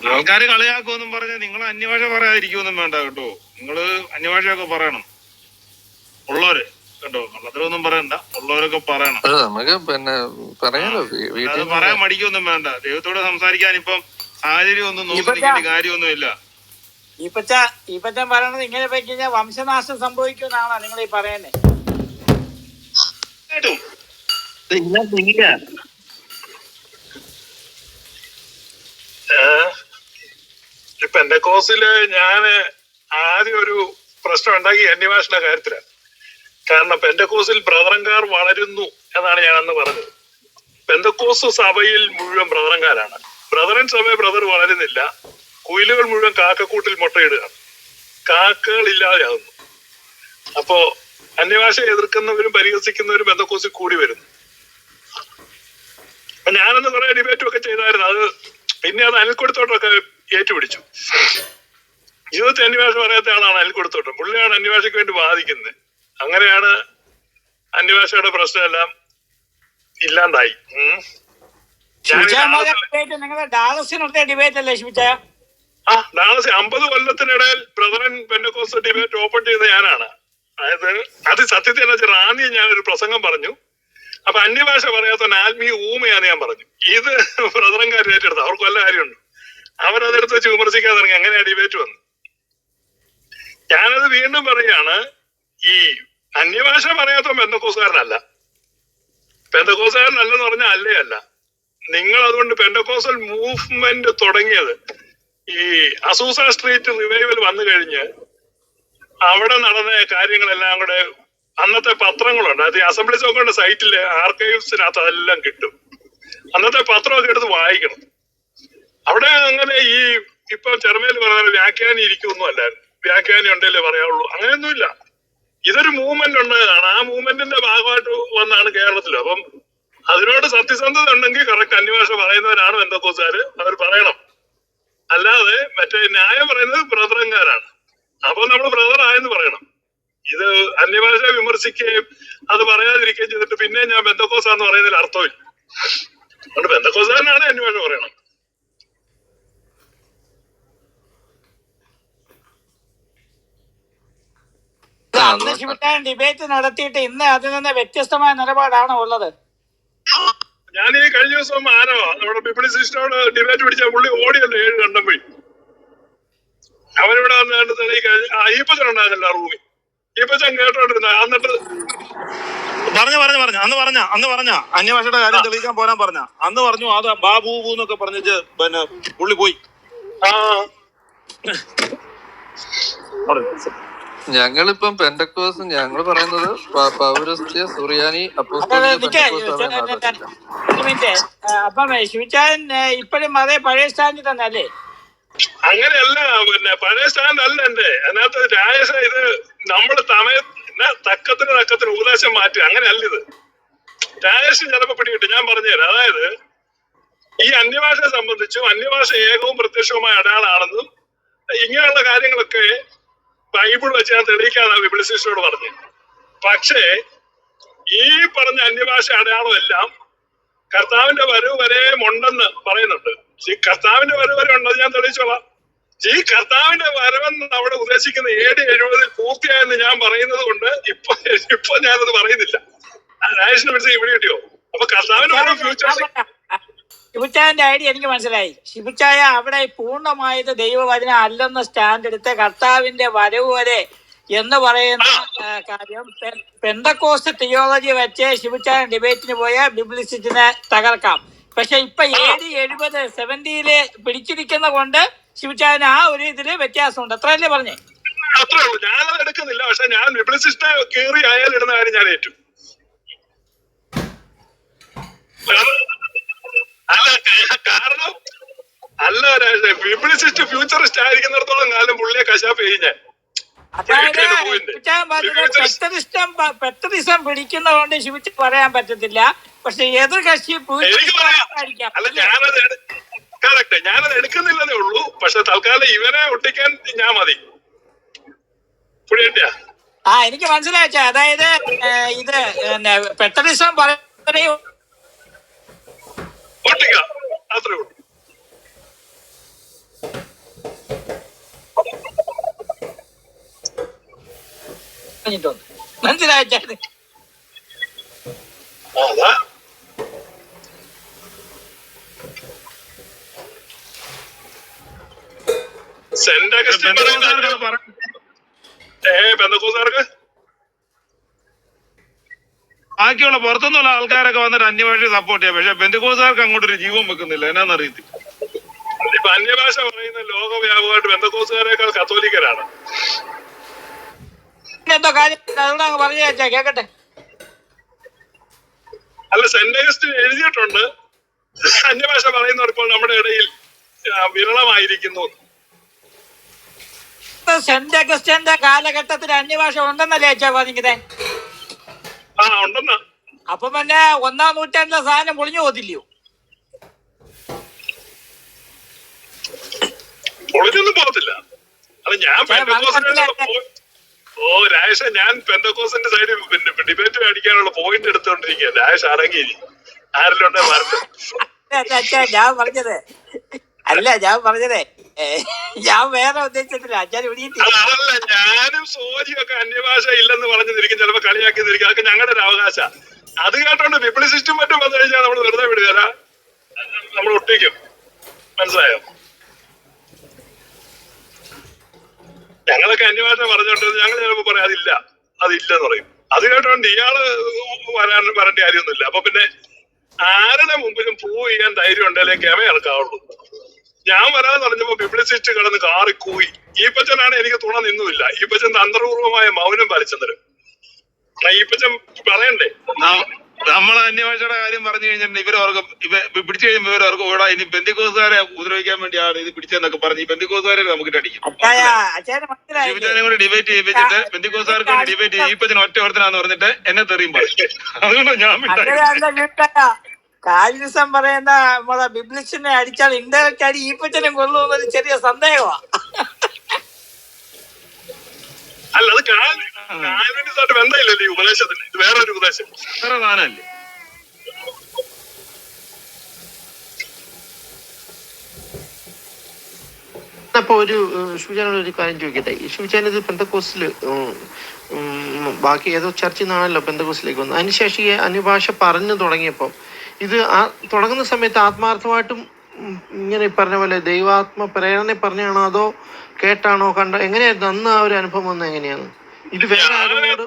ആൾക്കാര് കളിയാക്കുമെന്നും പറഞ്ഞ് നിങ്ങൾ അന്യഭാഷ പറയാതിരിക്കുമെന്നും വേണ്ട കേട്ടോ. നിങ്ങൾ അന്യഭാഷയൊക്കെ പറയണം. ഉള്ളവര് കേട്ടോ. കള്ളത്തിലൊന്നും പറയണ്ട. ഉള്ളവരൊക്കെ പറയണം. നമുക്ക് പിന്നെ പറയാലോ. അത് പറയാൻ മടിക്കൊന്നും വേണ്ട. ദൈവത്തോട് സംസാരിക്കാൻ ഇപ്പം സാഹചര്യം ഒന്നും നോക്കി കാര്യമൊന്നും കാര്യമൊന്നുമില്ല ഈപ്പച്ച ഈപ്പച്ച പറയണത് ഇങ്ങനെ പോയി കഴിഞ്ഞാൽ വംശനാശം സംഭവിക്കുമെന്നാണോ നിങ്ങൾ ഈ പറയുന്നത് കേട്ടോ എന്റെ കോഴ്സിൽ ഞാൻ ആദ്യം ഒരു പ്രശ്നം ഉണ്ടാക്കി അന്യഭാഷയുടെ കാര്യത്തിലാണ്. കാരണം പെന്തക്കോസിൽ ബ്രദറങ്കാർ വളരുന്നു എന്നാണ് ഞാൻ അന്ന് പറഞ്ഞത്. പെന്തക്കോസ് സഭയിൽ മുഴുവൻ ബ്രദറൻകാരാണ്. ബ്രദറൻ സഭയിൽ ബ്രദർ വളരുന്നില്ല. കുയിലുകൾ മുഴുവൻ കാക്കക്കൂട്ടിൽ മുട്ടയിടുകയാണ്. കാക്കകൾ ഇല്ലാതെയാകുന്നു. അപ്പോ അന്യഭാഷ എതിർക്കുന്നവരും പരിഹസിക്കുന്നവരും ബന്ധക്കോസിൽ കൂടി വരുന്നു. ഞാനന്ന് കുറെ ഡിബേറ്റും ഒക്കെ ചെയ്തായിരുന്നു. അത് പിന്നെ അത് അനിൽക്കൊടുത്തോട്ടൊക്കെ ഏറ്റുപിടിച്ചു. ജീവിതത്തിൽ അന്വേഷണം പറയാത്ത ആളാണ് അനിൽക്കൊടുത്തോട്ടം പുള്ളിയാണ് അന്വേഷണക്ക് വേണ്ടി വാദിക്കുന്നത്. അങ്ങനെയാണ് അന്വേഷയുടെ പ്രശ്നമെല്ലാം ഇല്ലാണ്ടായി. ആ ഡാളസ് അമ്പത് കൊല്ലത്തിനിടയിൽ ബ്രദറൻ പെന്നക്കോസ് ഡിബേറ്റ് ഓപ്പൺ ചെയ്ത ഞാനാണ്. അതായത് അത് സത്യത്തിൽ റാന്നി വെച്ചാൽ റാന്നിയെ ഞാനൊരു പ്രസംഗം പറഞ്ഞു. അപ്പൊ അന്യഭാഷ പറയാത്ത ആത്മീയ ഊമയാണ് ഞാൻ പറഞ്ഞു. ഇത് ബ്രദറൻകാർ ഏറ്റെടുത്തു അവർക്ക് വല്ല കാര്യമുണ്ട്? അവരതെടുത്ത് വെച്ച് വിമർശിക്കാൻ തുടങ്ങി അങ്ങനെയാണ് ഡിബേറ്റ് വന്നു ഞാനത് വീണ്ടും പറയാണ് ഈ അന്യഭാഷ പറയാത്ത പെന്തക്കോസുകാരനല്ല. പെന്തക്കോസുകാരനല്ലെന്ന് പറഞ്ഞാൽ അല്ലേ അല്ല. നിങ്ങൾ അതുകൊണ്ട് പെന്തക്കോസൽ മൂവ്മെന്റ് തുടങ്ങിയത് ഈ അസൂസ സ്ട്രീറ്റ് റിവൈവൽ വന്നു കഴിഞ്ഞ് അവിടെ നടന്ന കാര്യങ്ങളെല്ലാം കൂടെ അന്നത്തെ പത്രങ്ങളുണ്ട് അത് അസംബ്ലി ചോക്കോന്റെ സൈറ്റിൽ ആർക്കൈവ്സിനകത്ത് അതെല്ലാം കിട്ടും. അന്നത്തെ പത്രമൊക്കെ എടുത്ത് വായിക്കണം. അവിടെ അങ്ങനെ ഈ ഇപ്പൊ ചെറുമേൽ പറഞ്ഞ വ്യാഖ്യാനി ഇരിക്കൊന്നും അല്ലായിരുന്നു വ്യാഖ്യാനി ഉണ്ടല്ലേ പറയാവുള്ളൂ. അങ്ങനെയൊന്നുമില്ല. ഇതൊരു മൂവ്മെന്റ് ഉണ്ടായതാണ് ആ മൂവ്മെന്റിന്റെ ഭാഗമായിട്ട് വന്നാണ് കേരളത്തിൽ അപ്പം അതിനോട് സത്യസന്ധത ഉണ്ടെങ്കിൽ കറക്റ്റ് അന്വേഷണം പറയുന്നവരാണ് സാർ അവർ പറയണം. അല്ലാതെ മറ്റേ ന്യായം പറയുന്നത് ബ്രദറങ്കാരാണ് അപ്പൊ നമ്മൾ ബ്രദർ ആയെന്ന് പറയണം. ഇത് അന്യഭാഷ വിമർശിക്കുകയും അത് പറയാതിരിക്കുകയും ചെയ്തിട്ട് പിന്നെ ഞാൻ ബന്ധക്കോസാന്ന് പറയുന്നതിൽ അർത്ഥമില്ല. അതുകൊണ്ട് ബന്ധക്കോസാരനാണ് അന്യഭാഷ പറയണം അന്ന് ഡിബേറ്റ് നടത്തിയിട്ട് ഇന്ന് അതിൽ നിന്ന് വ്യത്യസ്തമായ നിലപാടാണ് ഉള്ളത്? ഞാൻ ഈ കഴിഞ്ഞ ദിവസം ആരോ നമ്മുടെ പിപ്പിളിസിസ്റ്റോട് ഡിബേറ്റ് പിടിച്ച പുള്ളി ഓടിയല്ലോ ഏഴ് കണ്ടം പോയി. അവരിവിടെ വന്നിട്ട് ആ ഈപ്പച്ചൻ റൂമിൽ. ഈപ്പച്ചൻ കേട്ടോണ്ടിരുന്ന എന്നിട്ട് പറഞ്ഞു പറഞ്ഞു പറഞ്ഞു. അന്ന് പറഞ്ഞ അന്ന് പറഞ്ഞ. അന്യഭാഷയുടെ കാര്യം തെളിയിക്കാൻ പോരാൻ പറഞ്ഞ. അന്ന് പറഞ്ഞു അത് ബാബു എന്നൊക്കെ പറഞ്ഞിട്ട് പിന്നെ പുള്ളി പോയി. ഞങ്ങളിപ്പം പെൻഡക്കോസ് ഞങ്ങൾ പറയുന്നത് പൗരസ്ത്യ സുറിയാനി അപ്പം ഇപ്പോഴും അതേ പഴയ സ്റ്റാൻഡിൽ തന്നെ അല്ലേ അങ്ങനെയല്ല പിന്നെ പഴയ സ്റ്റാൻഡ് അല്ല എന്റെ അതിനകത്ത് രാജേഷ ഇത് നമ്മൾ തമയ തക്കത്തിന് തക്കത്തിന് ഉപദേശം മാറ്റുക അങ്ങനെയല്ല ഇത്. രാജേഷ് ചിലപ്പോ പിടികിട്ടു. ഞാൻ പറഞ്ഞുതരാം. അതായത് ഈ അന്യഭാഷയെ സംബന്ധിച്ചും അന്യഭാഷ ഏകവും പ്രത്യക്ഷവുമായ അടയാളാണെന്നും ഇങ്ങനെയുള്ള കാര്യങ്ങളൊക്കെ ബൈബിൾ വെച്ച് ഞാൻ തെളിയിക്കാന്നാണ് വിപിളിസിസ്റ്റോട് പറഞ്ഞു. പക്ഷേ ഈ പറഞ്ഞ അന്യഭാഷ അടയാളമെല്ലാം കർത്താവിന്റെ വരവ് വരെ ഉണ്ടെന്ന് പറയുന്നുണ്ട്. ഈ കർത്താവിന്റെ വരവ് വരെ ഉണ്ടെന്ന് ഞാൻ തെളിയിച്ചോളാം. ഈ കർത്താവിന്റെ വരവെന്ന് അവിടെ ഉദ്ദേശിക്കുന്ന ഏഴ് എഴുപതിൽ പൂർത്തിയായെന്ന് ഞാൻ പറയുന്നത് കൊണ്ട് ഇപ്പൊ ഇപ്പൊ ഞാനത് പറയുന്നില്ല. രാജേഷിനെ വിളിച്ച് ഇവിടെ കിട്ടിയോ? അപ്പൊ കർത്താവിന്റെ വരവ് ഫ്യൂച്ചർ ശിബുച്ചായന്റെ ഐഡിയ എനിക്ക് മനസ്സിലായി. ശിബുച്ചായ അവിടെ പൂർണമായത് ദൈവവചന അല്ലെന്ന സ്റ്റാൻഡ് എടുത്ത് കർത്താവിന്റെ വരവ് വരെ എന്ന് പറയുന്ന കാര്യം പെന്തക്കോസ് തിയോളജി വെച്ച് ശിവചാരൻ ഡിബേറ്റിന് പോയ ബിബ്ലിസിറ്റിനെ തകർക്കാം. പക്ഷെ ഇപ്പൊ ഏഴ് എഴുപത് സെവന്റിയിൽ പിടിച്ചിരിക്കുന്ന കൊണ്ട് ശിവചാരൻ ആ ഒരു ഇതിൽ വ്യത്യാസമുണ്ട്. അത്രയല്ലേ പറഞ്ഞേ? അത്രേ ഉള്ളൂ. ഞാനത് എടുക്കുന്നില്ല. പക്ഷെ ഞാൻ വിപ്ലസിസ്റ്റ ഇടുന്ന കാര്യം ഞാൻ ഏറ്റു. അല്ല കാരണം അല്ല വിപ്ലസിസ്റ്റ് ഫ്യൂച്ചറിസ്റ്റ് ആയിരിക്കുന്നിടത്തോളം കാലം പുള്ളിയെ കശാപ്പ് ചെയ്യും ഞാൻ പറഞ്ഞത് പെത്തറിഷ്ടം പിടിക്കുന്നതുകൊണ്ട് ശിവിച്ച് പറയാൻ പറ്റത്തില്ല. പക്ഷെ എതിർ കക്ഷി കറക്റ്റ് ഞാനത് എടുക്കുന്നില്ലെന്നേ ഉള്ളൂ. പക്ഷെ തൽക്കാലം ഇവനെ ഒട്ടിക്കാൻ ഞാൻ മതി. പുള്ളിയാ ആ എനിക്ക് മനസ്സിലാച്ച അതായത് ഇത് പെട്ടെന്ന് പറയുന്നത് പറയുകയും ഒട്ടിക്കാം. അത്രേ ഉള്ളൂ. പറഞ്ഞിട്ടുണ്ട്. സെന്റ് അഗസ്റ്റിൻ ഏ ബന്ധക്കോസാർക്ക് ബാക്കിയുള്ള പുറത്തുനിന്നുള്ള ആൾക്കാരൊക്കെ വന്നിട്ട് അന്യഭാഷ സപ്പോർട്ട് ചെയ്യാം. പക്ഷെ ബന്ധുക്കോസുകാർക്ക് അങ്ങോട്ടൊരു ജീവൻ വെക്കുന്നില്ല. എന്നാന്നറിയത്തില്ല ഇപ്പൊ അന്യഭാഷ പറയുന്ന ലോകവ്യാപകമായിട്ട് ബന്ധുക്കോസുകാരേക്കാൾ കത്തോലിക്കരാണ്. എന്തോ കാര്യം? അതുകൊണ്ട് പറഞ്ഞു വെച്ചാ കേക്കട്ടെ. അല്ല സെന്റ് അഗസ്റ്റിൻ എഴുതിയിട്ടുണ്ട് അന്യഭാഷ പറയുന്നവർ ഇപ്പോൾ നമ്മുടെ ഇടയിൽ വിരളമായിരിക്കുന്നു. സെന്റ് അഗസ്റ്റന്റെ കാലഘട്ടത്തിൽ അന്യഭാഷ ഉണ്ടെന്നല്ലേ അച്ഛാ പറഞ്ഞിരിക്കുന്നത് ആ ഉണ്ടെന്നാ. അപ്പൊ പിന്നെ ഒന്നാം നൂറ്റാണ്ടിലെ സാധനം പൊളിഞ്ഞു പോകത്തില്ലയോ? പൊളിഞ്ഞൊന്നും പോകത്തില്ല. അത് ഞാൻ ഓ രാജേഷ ഞാൻ പെന്തക്കോസിന്റെ സൈഡിൽ പിന്നെ ഡിബേറ്റ് അടിക്കാനുള്ള പോയിന്റ് എടുത്തോണ്ടിരിക്കുക രാജേഷ് അടങ്ങിയിരി ആരിലുണ്ടേ മാർക്ക്? ഞാൻ പറഞ്ഞത്. അല്ല ഞാൻ പറഞ്ഞതേ ഞാൻ വേറെ ഉദ്ദേശിച്ചിട്ടില്ല. അത് അതല്ല ഞാനും സോജിയൊക്കെ അന്യഭാഷ ഇല്ലെന്ന് പറഞ്ഞിരിക്കും. ചിലപ്പോ കളിയാക്കി തിരിക്കും അതൊക്കെ ഞങ്ങളുടെ ഒരു അവകാശ. അത് കേട്ടോണ്ട് വിപ്ലിസിസ്റ്റും മറ്റും വന്നു കഴിഞ്ഞാൽ നമ്മൾ വെറുതെ വിടുകയല്ല നമ്മൾ ഒട്ടിക്കും. മനസ്സിലായോ? ഞങ്ങളൊക്കെ അന്യഭാഷ പറഞ്ഞോണ്ട് ഞങ്ങൾ ചിലപ്പോ പറയാം അതില്ല അതില്ലെന്ന് പറയും. അത് കേട്ടോണ്ട് ഇയാൾ വരാൻ വരേണ്ട കാര്യമൊന്നുമില്ല. അപ്പൊ പിന്നെ ആരുടെ മുമ്പിലും പ്രൂവ് ചെയ്യാൻ ധൈര്യം ഉണ്ടെങ്കിലേ കെമേ ഇറക്കാവുള്ളൂ. ഞാൻ വരാതെ പറഞ്ഞപ്പോ ബിബ്ലിസിസ്റ്റ് കിടന്ന് കാറി കൂയി. ഈപ്പച്ചനാണ് എനിക്ക് തുണ നിന്നുമില്ല. ഈപ്പച്ചൻ തന്ത്രപൂർവമായ മൗനം പാലിച്ചെന്നരും. ഈപ്പച്ചൻ പറയണ്ടേ? ന- നമ്മളെ അന്യഭാഷയുടെ കാര്യം പറഞ്ഞു കഴിഞ്ഞിട്ടുണ്ടെങ്കിൽ ഇവരവർക്ക് ഇവ പിടിച്ചു കഴിയുമ്പോൾ ഇവരവർക്ക് ഓടാ ഇനി ബന്ധുക്കോസുകാരെ ഉപദ്രവിക്കാൻ വേണ്ടിയാണ് ഇത് പിടിച്ചതെന്നൊക്കെ പറഞ്ഞ് ബന്ധിക്കോസുകാരെ നമുക്ക് അടിക്കും. കൂടി ശിവജാനെ ഡിബേറ്റ് ചെയ്യിപ്പിച്ചിട്ട് ബന്ധുക്കോസുകാർക്ക് വേണ്ടി ഡിബേറ്റ് ചെയ്യും ഒറ്റ ഓർത്തനാന്ന് പറഞ്ഞിട്ട് എന്നെ തെറിയും പറയും. അതുകൊണ്ട് ഞാൻ കാലിസം പറയുന്ന നമ്മളെ ബിബ്ലിസിനെ അടിച്ചാൽ ഇൻഡയറക്റ്റ് അടി ഈപ്പച്ചനും കൊള്ളുമെന്നൊരു ചെറിയ സന്ദേഹമാ അല്ല അത് കാലിനിസായിട്ട് ബന്ധമില്ലല്ലോ ഈ ഉപദേശത്തിന്. ഇത് വേറൊരു ഉപദേശം. വേറെ സാധനമല്ലേ? അപ്പൊ ഒരു ഷുജാനോട് ഒരു കാര്യം ചോദിക്കട്ടെ. ഈ ഷുജാൻ ഇത് പെന്തക്കോസിൽ ബാക്കി ഏതോ ചർച്ചിൽ നിന്നാണല്ലോ പെന്തക്കോസിലേക്ക് വന്നത്. അതിനുശേഷം ഈ അനുഭാഷ പറഞ്ഞു തുടങ്ങിയപ്പോൾ ഇത് ആ തുടങ്ങുന്ന സമയത്ത് ആത്മാർത്ഥമായിട്ടും ഇങ്ങനെ പറഞ്ഞ പോലെ ദൈവാത്മ പ്രേരണ പറഞ്ഞാണോ അതോ കേട്ടാണോ കണ്ട? എങ്ങനെയായിരുന്നു? അന്ന് ആ ഒരു അനുഭവം വന്നത് എങ്ങനെയാണ്? ഇത് വേറെ ആരോട്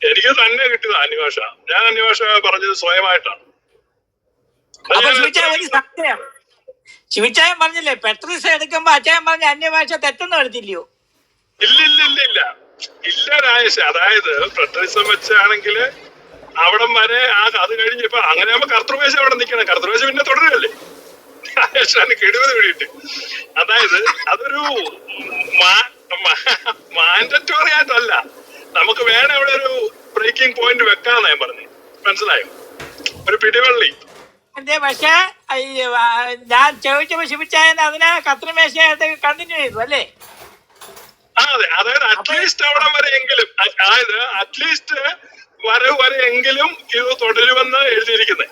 എനിക്ക് തന്നെ കിട്ടിയത് അന്വേഷ. ഞാൻ അന്വേഷ പറഞ്ഞത് സ്വയമായിട്ടാണ്. ശിവച്ചായ പറഞ്ഞില്ലേ പെട്രീസ് എടുക്കുമ്പോ അച്ചായൻ പറഞ്ഞ അന്യഭാഷ തെറ്റൊന്നും എടുത്തില്ലയോ? ഇല്ല ഇല്ല ഇല്ല ഇല്ല. ഇല്ല രാജേഷ്. അതായത് ഫെഡറലിസം വെച്ചാണെങ്കിൽ അവിടം വരെ ആ അത് കഴിഞ്ഞപ്പോ അങ്ങനെ ആകുമ്പോ കർത്തൃവേശം അവിടെ നിൽക്കണം. കർത്തൃവേഷം പിന്നെ തുടരുകയല്ലേ? രാജേഷാണ് കെടുവത് വേണ്ടിയിട്ട് അതായത് അതൊരു മാൻഡറ്റോറി ആയിട്ടല്ല നമുക്ക് വേണം അവിടെ ഒരു ബ്രേക്കിംഗ് പോയിന്റ് വെക്കാന്ന് ഞാൻ പറഞ്ഞു. മനസ്സിലായോ? ഒരു പിടിവള്ളി. അതെ പക്ഷേ ഞാൻ ചോദിച്ചപ്പോ ശിവച്ചായൻ അതിനെ കത്രിമേശയായിട്ട് കണ്ടിന്യൂ ചെയ്തു അല്ലേ? അതെ. അതായത് അറ്റ്ലീസ്റ്റ് അവിടെ വരെ എങ്കിലും അതായത് അറ്റ്ലീസ്റ്റ് വരവ് വരെ എങ്കിലും ഇത് തുടരുമെന്ന് എഴുതിയിരിക്കുന്നത്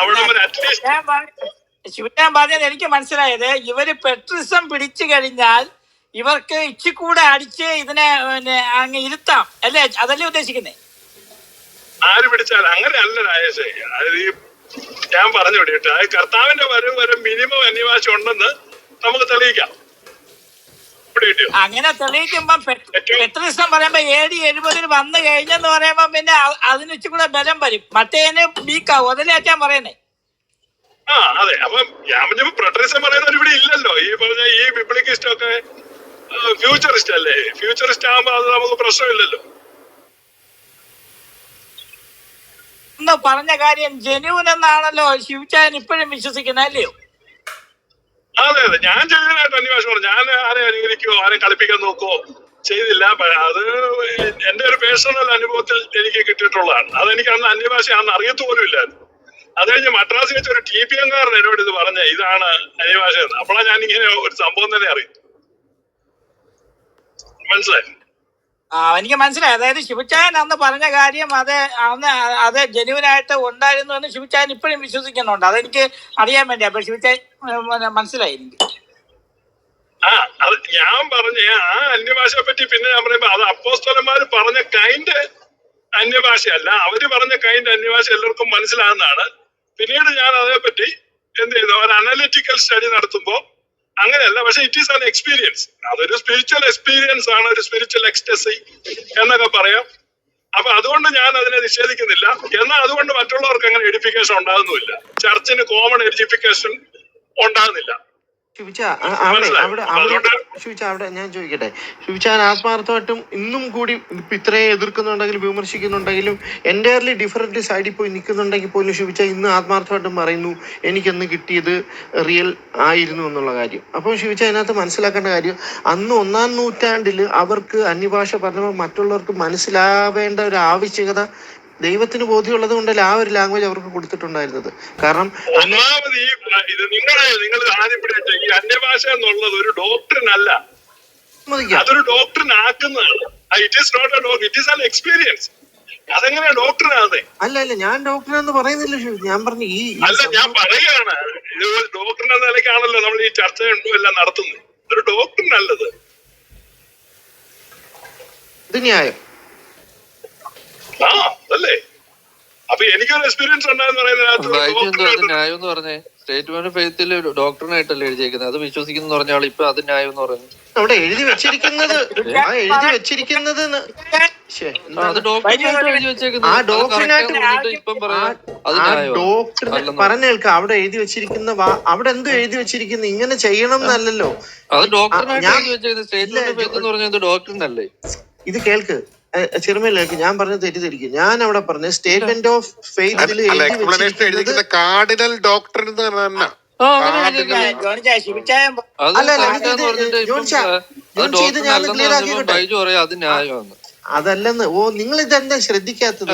അവിടെ വരെ അറ്റ്ലീസ്റ്റ് പറഞ്ഞ- പറഞ്ഞത് എനിക്ക് മനസ്സിലായത് ഇവർ പെട്രിസം പിടിച്ചു കഴിഞ്ഞാൽ ഇവർക്ക് ഇച്ചി ഇച്ചിക്കൂടെ അടിച്ച് ഇതിനെ പിന്നെ അങ്ങ് ഇരുത്താം. അല്ലേ? അതല്ലേ ഉദ്ദേശിക്കുന്നേ? ആര് പിടിച്ചാൽ അങ്ങനെ അല്ല രാജേഷേ. അത് ഈ ഞാൻ പറഞ്ഞു വിടിയിട്ട് അത് കർത്താവിന്റെ വരും വരെ മിനിമം അന്യവാശം ഉണ്ടെന്ന് നമുക്ക് തെളിയിക്കാം. അങ്ങനെ തെളിയിക്കുമ്പോ പെട്രിസം പറയുമ്പോ ഏഴ് എഴുപതിൽ വന്നു കഴിഞ്ഞെന്ന് പറയുമ്പോ പിന്നെ അ- കൂടെ ബലം വരും. മറ്റേതിന് വീക്കാവും. അതല്ലേ അച്ഛൻ പറയുന്നേ? ആ അതെ. അപ്പം ഞാൻ പറഞ്ഞപ്പോ പ്രൊട്ടറിസം പറയുന്നവർ ഇവിടെ ഇല്ലല്ലോ. ഈ പറഞ്ഞ ഈ ബിബ്ലിക്കിസ്റ്റ് ഒക്കെ ഫ്യൂച്ചറിസ്റ്റ് അല്ലേ? ഫ്യൂച്ചറിസ്റ്റ് ആകുമ്പോ അത് നമുക്ക് പ്രശ്നമില്ലല്ലോ. പറഞ്ഞ കാര്യം ജനുവൻ എന്നാണല്ലോ ശിവചാൻ ഇപ്പോഴും വിശ്വസിക്കുന്നത് അല്ലയോ? അതെ അതെ. ഞാൻ ജനുവിനായിട്ട് അന്വേഷണം പറഞ്ഞു. ഞാൻ ആരെ അനുകരിക്കോ ആരെ കളിപ്പിക്കാൻ നോക്കോ ചെയ്തില്ല. അത് എന്റെ ഒരു പേഴ്സണൽ അനുഭവത്തിൽ എനിക്ക് കിട്ടിയിട്ടുള്ളതാണ്. അതെനിക്ക് അന്ന് അന്യഭാഷ അന്ന് അറിയത്തു പോലും ഇല്ലായിരുന്നു. അത് കഴിഞ്ഞ് മദ്രാസിൽ വെച്ച് ഒരു ടി പി എംകാരൻ എന്നോട് ഇത് പറഞ്ഞ ഇതാണ് അന്യഭാഷ എന്ന്. അപ്പോഴാണ് ഞാൻ ഇങ്ങനെ ഒരു സംഭവം തന്നെ അറിയും മനസ്സിലായി? ആ എനിക്ക് മനസ്സിലായി. അതായത് ശിവചായൻ അന്ന് പറഞ്ഞ കാര്യം അത് അന്ന് അത് ജനുവനായിട്ട് ഉണ്ടായിരുന്നു എന്ന് ശിവചായൻ ഇപ്പോഴും വിശ്വസിക്കുന്നുണ്ട്. അതെനിക്ക് അറിയാൻ വേണ്ടി. അപ്പൊ ശിവചായൻ മനസ്സിലായി എനിക്ക്. ആ അത് ഞാൻ പറഞ്ഞ ആ അന്യഭാഷയെ പറ്റി പിന്നെ ഞാൻ പറയുമ്പോ അത് അപ്പോസ്തലന്മാര് പറഞ്ഞ കൈൻഡ് അന്യഭാഷയല്ല അവർ പറഞ്ഞ കൈൻഡ് അന്യഭാഷ എല്ലാവർക്കും മനസ്സിലാകുന്നതാണ്. പിന്നീട് ഞാൻ അതേപ്പറ്റി എന്ത് ചെയ്തു? ഒരു അനലിറ്റിക്കൽ സ്റ്റഡി നടത്തുമ്പോൾ അങ്ങനെയല്ല പക്ഷെ ഇറ്റ് ഈസ് ആൻ എക്സ്പീരിയൻസ് അതൊരു സ്പിരിച്വൽ എക്സ്പീരിയൻസ് ആണ് ഒരു സ്പിരിച്വൽ എക്സ്റ്റസി എന്നൊക്കെ പറയാം. അപ്പൊ അതുകൊണ്ട് ഞാൻ അതിനെ നിഷേധിക്കുന്നില്ല. എന്നാൽ അതുകൊണ്ട് മറ്റുള്ളവർക്ക് അങ്ങനെ എഡിഫിക്കേഷൻ ഉണ്ടാകുന്നില്ല ചർച്ചിന് കോമൺ എഡിഫിക്കേഷൻ ഉണ്ടാകുന്നില്ല. അവിടെ മനസ്സിലായോ? അവിടെ അവിടെ അതുകൊണ്ട് അവിടെ ഞാൻ ചോദിക്കട്ടെ ശുഭിച്ചാൻ ആത്മാർത്ഥമായിട്ടും ഇന്നും കൂടി ഇപ്പൊ ഇത്രയും എതിർക്കുന്നുണ്ടെങ്കിലും വിമർശിക്കുന്നുണ്ടെങ്കിലും എന്റയർലി ഡിഫറെന്റ് സൈഡിൽ പോയി നിൽക്കുന്നുണ്ടെങ്കിൽ പോലും ശുഭിച്ച ഇന്ന് ആത്മാർത്ഥമായിട്ടും പറയുന്നു എനിക്കന്ന് കിട്ടിയത് റിയൽ ആയിരുന്നു എന്നുള്ള കാര്യം അപ്പോൾ ശുഭിച്ച അതിനകത്ത് മനസ്സിലാക്കേണ്ട കാര്യം അന്ന് ഒന്നാം നൂറ്റാണ്ടിൽ അവർക്ക് അന്യഭാഷ പറഞ്ഞപ്പോൾ മറ്റുള്ളവർക്ക് മനസ്സിലാവേണ്ട ഒരു ആവശ്യകത ദൈവത്തിന് ബോധ്യമുള്ളത് കൊണ്ടല്ലേ ആ ഒരു ലാംഗ്വേജ് അവർക്ക് കൊടുത്തിട്ടുണ്ടായിരുന്നത്. കാരണം ഒന്നാമത് ഈ ഇത് നിങ്ങളെ നിങ്ങൾ ആദ്യം പിടിച്ച ഈ അന്യഭാഷ എന്നുള്ളത് ഒരു ഡോക്ടറിൻ അല്ല. അതൊരു doctrine ആക്കുന്നതാണ്. It is not a doctrine it is an experience അതെങ്ങനെയാ ഡോക്ടറിനാണ് അല്ല അല്ല ഞാൻ ഡോക്ടറാന്ന് പറയുന്നില്ല ഷിബു ഞാൻ പറഞ്ഞു ഈ അല്ല ഞാൻ പറയുകയാണ്. ഇത് ഒരു ഡോക്ടറിന്റെ നിലയ്ക്കാണല്ലോ നമ്മൾ ഈ ചർച്ച എല്ലാം നടത്തുന്നത്. ഒരു ഡോക്ടറിനല്ലത് ഇത് ന്യായം. ആ അതല്ലേ? അപ്പൊ എനിക്കൊരു എക്സ്പീരിയൻസ് ഉണ്ടായെന്ന് പറഞ്ഞേ? സ്റ്റേറ്റ്മെന്റ് ഫെയ്ത്തിൽ ഡോക്ടറിനായിട്ടല്ലേ എഴുതിയേക്കുന്നത്. അത് വിശ്വസിക്കുന്നു പറഞ്ഞ ഇപ്പൊ അത് ന്യായം എന്ന് പറഞ്ഞു അവിടെ എഴുതി വെച്ചിരിക്കുന്നത് ആ എഴുതി വെച്ചിരിക്കുന്നത് ഡോക്ടർ പറഞ്ഞ കേൾക്ക അവിടെ എഴുതി വെച്ചിരിക്കുന്ന അവിടെ എന്ത് എഴുതി വെച്ചിരിക്കുന്നു? ഇങ്ങനെ ചെയ്യണം എന്നല്ലല്ലോ. അത് ഡോക്ടറിനായിട്ട് ഡോക്ടറിനല്ലേ ഇത് കേൾക്ക്. ചെറുമയിലേക്ക് ഞാൻ പറഞ്ഞ തെറ്റിദ്ധരിക്കും. ഞാൻ അവിടെ പറഞ്ഞ statement of faith cardinal doctrine അതല്ലെന്ന്. ഓ നിങ്ങൾ ഇതെന്താ ശ്രദ്ധിക്കാത്തത്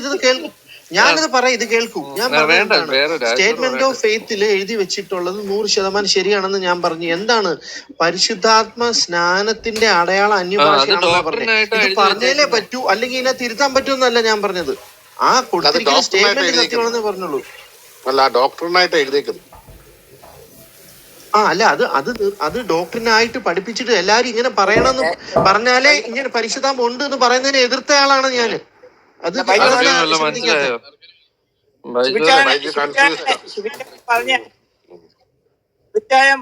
ഇത് കേൾക്കും ഞാനിത് പറയാം ഇത് കേൾക്കൂ. ഞാൻ സ്റ്റേറ്റ്മെന്റ് ഓഫ് ഫെയ്ത്തിൽ എഴുതി വെച്ചിട്ടുള്ളത് നൂറ് ശതമാനം ശരിയാണെന്ന് ഞാൻ പറഞ്ഞു. എന്താണ്? പരിശുദ്ധാത്മ സ്നാനത്തിന്റെ അടയാളം അന്യഭാഷയാണെന്ന് പറഞ്ഞത്. ഡോക്ടറിനായിട്ട് ഇത് പറഞ്ഞാലേ പറ്റൂ. അല്ലെങ്കിൽ ഇതിനെ തിരുത്താൻ പറ്റുമെന്നല്ല ഞാൻ പറഞ്ഞത്. ആ കൊടുത്തിരിക്കുന്ന സ്റ്റേറ്റ്മെന്റ്. സത്യമാണെന്ന് പറഞ്ഞുള്ളൂ. അല്ല ഡോക്ടറിനായിട്ട് എഴുതിയേക്കുന്നു ആ അല്ല അത് അത് അത് ഡോക്ടറിനായിട്ട് പഠിപ്പിച്ചിട്ട് എല്ലാരും ഇങ്ങനെ പറയണമെന്ന് പറഞ്ഞാലേ ഇങ്ങനെ പരിശുദ്ധാത്മ ഉണ്ട് എന്ന് പറയുന്നതിനെ എതിർത്ത ആളാണ് ഞാൻ അത്. മനസ്സിലായോ.